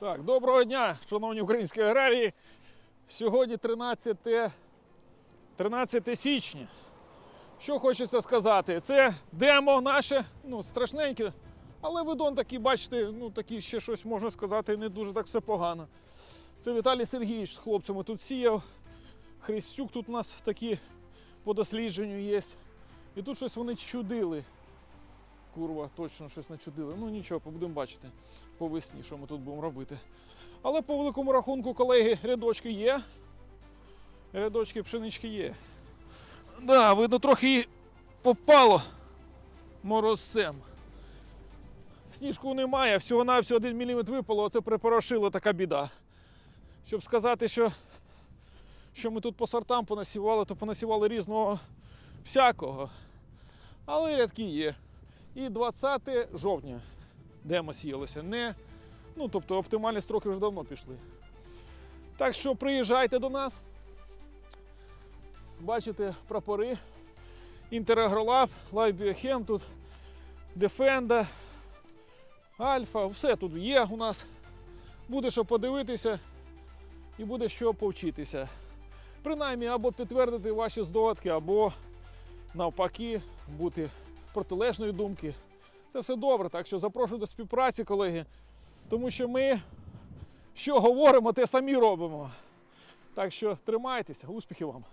Так, доброго дня, шановні українські аграрії. Сьогодні 13, 13 січня. Що хочеться сказати? Це демо наше, ну, страшненьке, але видон такий, бачите, ну такий ще щось можна сказати, не дуже так все погано. Це Віталій Сергійович з хлопцями тут сіяв. Христюк тут у нас такі по дослідженню є. І тут щось вони чудили. Курва, точно щось начудили. Ну нічого, будемо бачити по весні, що ми тут будемо робити. Але по великому рахунку, колеги, рядочки є. Рядочки пшенички є. Да, видно, трохи попало морозцем. Сніжку немає, всього-навсього 1 мм випало, оце припорошило така біда. Щоб сказати, що, що ми тут по сортам понасівали, то понасівали різного всякого. Але рядки є. І 20 жовтня демо сіялося. Не, ну, тобто оптимальні строки вже давно пішли. Так що приїжджайте до нас. Бачите прапори. Інтерагролаб, Лайбіохем тут, Дефенда, Альфа, все тут є у нас. Буде що подивитися і буде що повчитися. Принаймні або підтвердити ваші здогадки, або навпаки бути протилежної думки. Це все добре, так що запрошую до співпраці, колеги. Тому що ми що говоримо, те самі робимо. Так що тримайтеся, успіхів вам!